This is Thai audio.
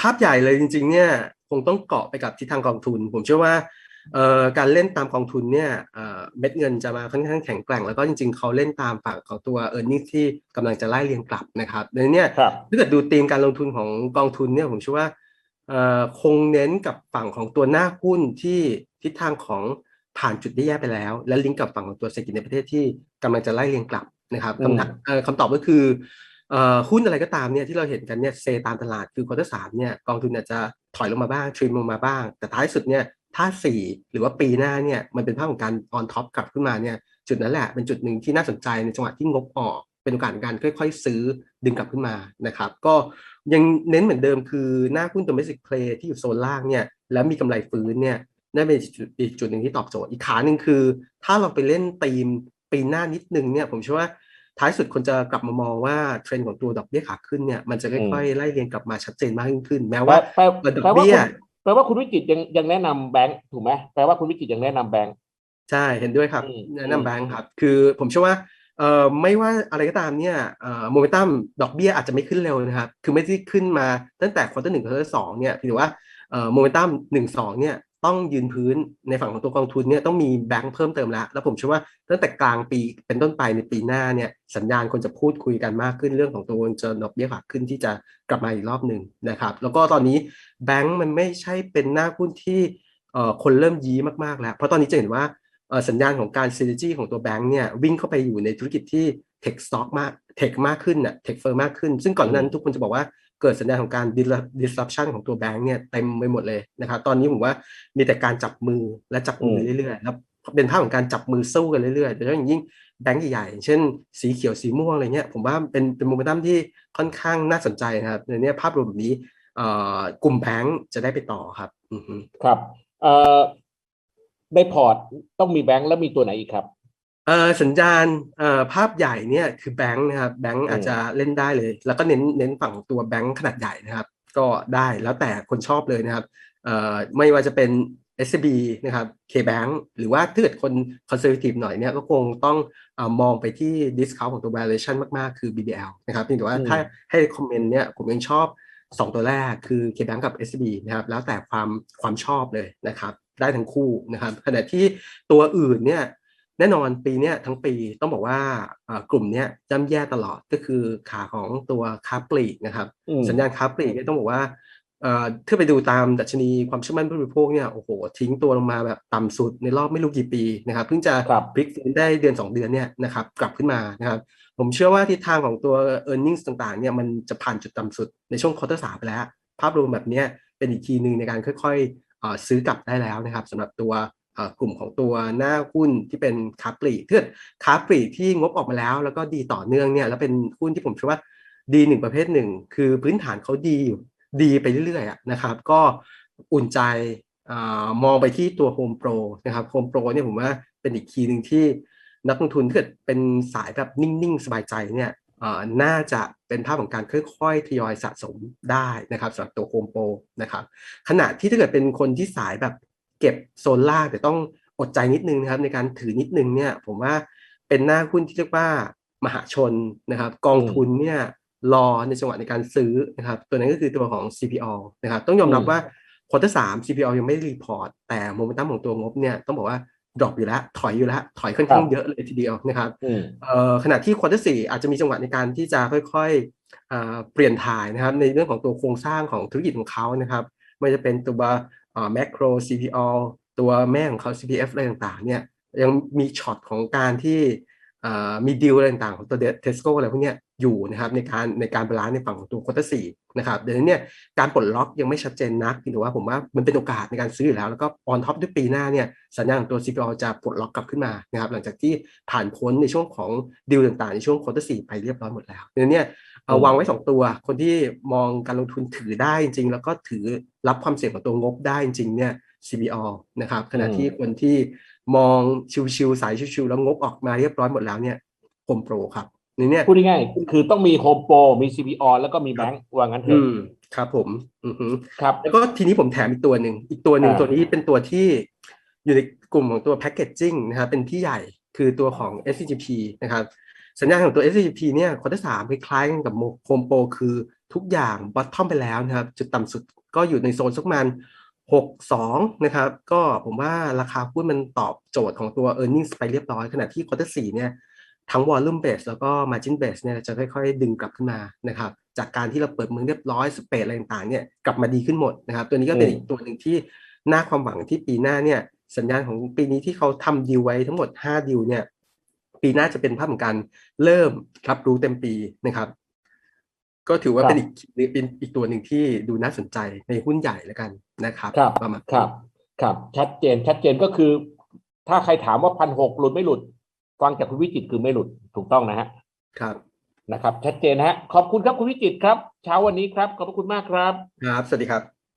ภาพใหญ่เลยจริง ๆ เนี่ยคงต้องเกาะไปกับทิศทางกองทุน ผมเชื่อว่าการเล่นตามกองทุนเนี่ยเม็ดเงินจะมาค่อนข้างแข็งแกร่ง แล้วก็จริง ๆ เขาเล่นตามฝั่งของตัว e a r n i n g ที่กำลังจะไล่เรียงกลับนะครับดังนั้นเนี่ยถ้าเกิดดูธีมการลงทุนของกองทุนเนี่ยผมเชื่อว่าคงเน้นกับฝั่งของตัวหน้าหุ้นที่ทิศทางของผ่านจุดที่แย่ไปแล้ว และลิงก์กับฝั่งของตัวเศรษฐกิจในประเทศที่กำลังจะไล่เรียงกลับนะครับคำถามคำตอบก็คือ หุ้นอะไรก็ตามเนี่ยที่เราเห็นกันเนี่ยเซตามตลาดคือควอเตอร์สามเนี่ยกองทุนอาจจะถอยลงมาบ้างทริมลงมาบ้าง แต่ท้ายสุดเนี่ยถ้าสี่หรือว่าปีหน้าเนี่ยมันเป็นภาพของการออนท็อปกลับขึ้นมาเนี่ยจุดนั้นแหละเป็นจุดหนึ่งที่น่าสนใจในจังหวะที่งบออกเป็นโอกาสในการค่อย ๆ ซื้อดึงกลับขึ้นมานะครับก็ยังเน้นเหมือนเดิมคือหน้าหุ้นตัวเมสิกเพลย์ที่อยู่โซนล่างเนี่ยแล้วมีกำไรฟื้นเนี่ยนั่นเป็นอีกจุดหนึ่งที่ตอบโจทย์อีกขาหนึ่งคือ ถ้าเราไปเล่นตีมปีหน้านิดนึงเนี่ยผมเชื่อว่า ท้ายสุดคนจะกลับมามองว่าเทรนด์ของตัวดอกเบี้ยขาขึ้นเนี่ยมันจะค่อยๆไล่เรียงกลับมาชัดเจนมากยิ่งขึ้น แม้ว่าดอกเบี้ยแปลว่าคุณวิจิตยังยังแนะนำแบงค์ถูกไหมแปลว่าคุณวิจิตยังแนะนำแบงค์ใช่เห็นด้วยครับ แนะนำแบงค์ครับ คือผมเชื่อว่าเอ่อไม่ว่าอะไรก็ตามเนี่ยเอ่อโมเมนตัมดอกเบี้ยอาจจะไม่ขึ้นเร็วนะครับ คือไม่ได้ขึ้นมาตั้งแต่ควอเตอร์หนึ่งควอเตอร์สองเนี่ยถือว่าเอ่อโมเมนตัมหนึ่งสองเนี่ย ต้องยืนพื้นในฝั่งของตัวกองทุนเนี่ยต้องมีแบงค์เพิ่มเติมแล้ว แล้วผมเชื่อว่าตั้งแต่กลางปีเป็นต้นไปในปีหน้าเนี่ยสัญญาณคนจะพูดคุยกันมากขึ้นเรื่องของตัวจะดอกเบี้ยขาขึ้นที่จะกลับมาอีกรอบหนึ่งนะครับ แล้วก็ตอนนี้แบงค์มันไม่ใช่เป็นหน้าหุ้นที่คนเริ่มยี้มากๆแล้ว เพราะตอนนี้จะเห็นว่าสัญญาณของการซี n จีของตัวแบงค์เนี่ยวิ่งเข้าไปอยู่ในธุรกิจที่เทคสต็อกมากเทคมากขึ้นน่ะเทคเฟอร์มากขึ้น ซึ่งก่อนนั้นทุกคนจะบอกว่า เกิดสัญญาณของการ disruption ของตัวแบงค์เนี่ยเต็มไปหมดเลยนะครับตอนนี้ผมว่ามีแต่การจับมือและจับมือเรื่อยๆแล้วเป็นภาพของการจับมือสู้กันเรื่อยๆโดยเฉพาะอย่างยิ่งแบงก์ใหญ่ๆเช่น สีเขียวสีม่วงอะไรเงี้ยผมว่าเป็นเป็นโมเมนตัมที่ค่อนข้างน่าสนใจนะครับในนี้ภาพรวมแบบนี้กลุ่มแบงก์จะได้ไปต่อครับครับในพอร์ตต้องมีแบงก์แล้วมีตัวไหนอีกครับ สัญญาณภาพใหญ่เนี่ยคือแบงค์นะครับแบงค์อาจจะเล่นได้เลย แล้วก็เน้นเน้นฝั่งตัวแบงค์ขนาดใหญ่นะครับ ก็ได้แล้วแต่คนชอบเลยนะครับไม่ว่าจะเป็น SCB นะครับ KBank หรือว่าถ้าเกิดคนคอนเซอร์ a t i v e หน่อยเนี่ยก็คงต้องอมองไปที่ discount ของตัว valuation มาก ๆ คือ BBL นะครับเพียงแต่ว่าถ้าให้คอมเมนต์เนี่ยผมยังชอบ 2 ตัวแรกคือ KBank กับ SCB นะครับแล้วแต่ความความชอบเลยนะครับ ได้ทั้งคู่นะครับขณะที่ตัวอื่นเนี่ย แน่นอนปีนี้ทั้งปีต้องบอกว่ากลุ่มนี้ย่ำแย่ตลอดก็คือขาของตัวค้าปลีกนะครับ สัญญาณค้าปลีกเนี่ยต้องบอกว่าถ้าไปดูตามดัชนีความเชื่อมั่นผู้บริโภคเนี่ยโอ้โหทิ้งตัวลงมาแบบต่ำสุดในรอบไม่รู้กี่ปีนะครับเพิ่งจะพลิกฟื้นได้เดือน 2 เดือนเนี่ยนะครับกลับขึ้นมานะครับผมเชื่อว่าทิศทางของตัว e a r n i n g ต่างๆเนี่ยมันจะผ่านจุดต่ำสุดในช่วงควอเตอร์สามไปแล้ว ภาพรวมแบบนี้เป็นอีกทีหนึ่งในการค่อยๆซื้อกลับได้แล้วนะครับสำหรับตัว กลุ่มของตัวหน้าหุ้นที่เป็นค้าปลีกเพื่อค้าปลีกที่งบออกมาแล้ว แล้วก็ดีต่อเนื่องเนี่ยแล้วเป็นหุ้นที่ผมเชื่อว่าดีหนึ่งประเภทหนึ่ง คือพื้นฐานเขาดีอยู่ดีไปเรื่อยๆนะครับ ก็อุ่นใจอมองไปที่ตัว Home Pro นะครับ Home Pro เนี่ยผมว่าเป็นอีกคีย์หนึ่งที่นักลงทุนถ้าเกิดเป็นสายแบบนิ่งๆ สบายใจเนี่ยน่าจะเป็นภาพของการค่อยๆ ทยอยสะสมได้นะครับสำหรับตัว Home Pro นะครับขณะที่ถ้าเกิดเป็นคนที่สายแบบ เก็บโซนล่างแต่ต้องอดใจนิดนึงนะครับ ในการถือนิดนึงเนี่ย ผมว่าเป็นหน้าหุ้นที่เรียกว่ามหาชนนะครับ กองทุนเนี่ยรอในจังหวะในการซื้อนะครับ ตัวนั้นก็คือตัวของ CPO นะครับ ต้องยอมรับว่าควอเตอร์สาม CPO ยังไม่รีพอร์ต แต่โมเมนตัมของตัวงบเนี่ยต้องบอกว่าดรอปอยู่แล้ว ถอยอยู่แล้ว ถอยค่อนข้างเยอะเลยทีเดียวนะครับขณะที่ควอเตอร์สี่อาจจะมีจังหวะในการที่จะค่อยๆเปลี่ยนถ่ายนะครับ ในเรื่องของตัวโครงสร้างของธุรกิจของเขานะครับไม่จะเป็นตัว แมคโคร CPO ตัวแม่ของเขา CPF อะไรต่างๆเนี่ยยังมีช็อตของการที่ มีดีลอะไรต่างๆของตัวเทสโก้อะไรพวกนี้อยู่นะครับในการในการบาลานซ์ในฝั่งของตัวคอเตร์สี่นะครับเดี๋ยวนี้เนี่ยการปลดล็อกยังไม่ชัดเจนนักแต่ว่าผมว่ามันเป็นโอกาสในการซื้ออยู่แล้ว แล้วก็ออนท็อปด้วยปีหน้าเนี่ยสัญญาณของตัว CPO จะปลดล็อกกลับขึ้นมานะครับหลังจากที่ผ่านพ้นในช่วงของดีลต่างๆ ในช่วงคอเตร์สี่ไปเรียบร้อยหมดแล้วเดี๋ยวนี้เอาวางไว้สองตัว คนที่มองการลงทุนถือได้จริง แล้วก็ถือรับความเสี่ยงของตัวงบได้จริงเนี่ย CBO นะครับขณะที่คนที่มองชิวๆสายชิวๆแล้วงบออกมาเรียบร้อยหมดแล้วเนี่ยโฮมโปรครับนี่เนี่ยพูดง่ายๆคือต้องมีโฮมโปรมี CBO แล้วก็มีแบงก์ว่างั้นเถอะครับผมอือครับ แล้วก็ทีนี้ผมแถมอีกตัวหนึ่งอีกตัวหนึ่งตัวนี้เป็นตัวที่อยู่ในกลุ่มของตัวแพคเกจจิ้งนะครับเป็นที่ใหญ่คือตัวของ SCGP นะครับสัญญาณของตัว SCP เนี่ยควอเตอร์สามคล้ายๆกับโฮมโปรคือทุกอย่างบอททอมไปแล้วนะครับ จุดต่ำสุดก็อยู่ในโซนสักประมาณ 62 นะครับ ก็ผมว่าราคาหุ้นมันตอบโจทย์ของตัว e a r n i n g ไปเรียบร้อย ขณะที่ควอเตอร์4เนี่ยทั้ง volume base แล้วก็ margin base เนี่ยจะค่อยๆ ดึงกลับขึ้นมานะครับ จากการที่เราเปิดเมืองเรียบร้อยสเปรดอะไรต่างๆเนี่ยกลับมาดีขึ้นหมดนะครับ ตัวนี้ก็เป็นอืมอีกตัวหนึ่งที่น่าความหวังที่ปีหน้าเนี่ยสัญญาณของปีนี้ที่เขาทำดีลไว้ทั้งหมด5ดีลเนี่ยปีหน้าจะเป็นภาพของการเริ่มรับรู้เต็มปีนะครับ ก็ถือว่าครับเป็นอีกเป็นอีกตัวหนึ่งที่ดูน่าสนใจในหุ้นใหญ่แล้วกันนะครับครับประมาณครับ ครับ ชัดเจนชัดเจนก็คือ ถ้าใครถามว่าพันหกหลุดไม่หลุด ฟังจากคุณวิจิตรคือไม่หลุดถูกต้องนะฮะครับนะครับ ชัดเจนนะฮะ ขอบคุณครับคุณวิจิตรครับ เช้าวันนี้ครับ ขอบพระคุณมากครับ ครับ สวัสดีครับ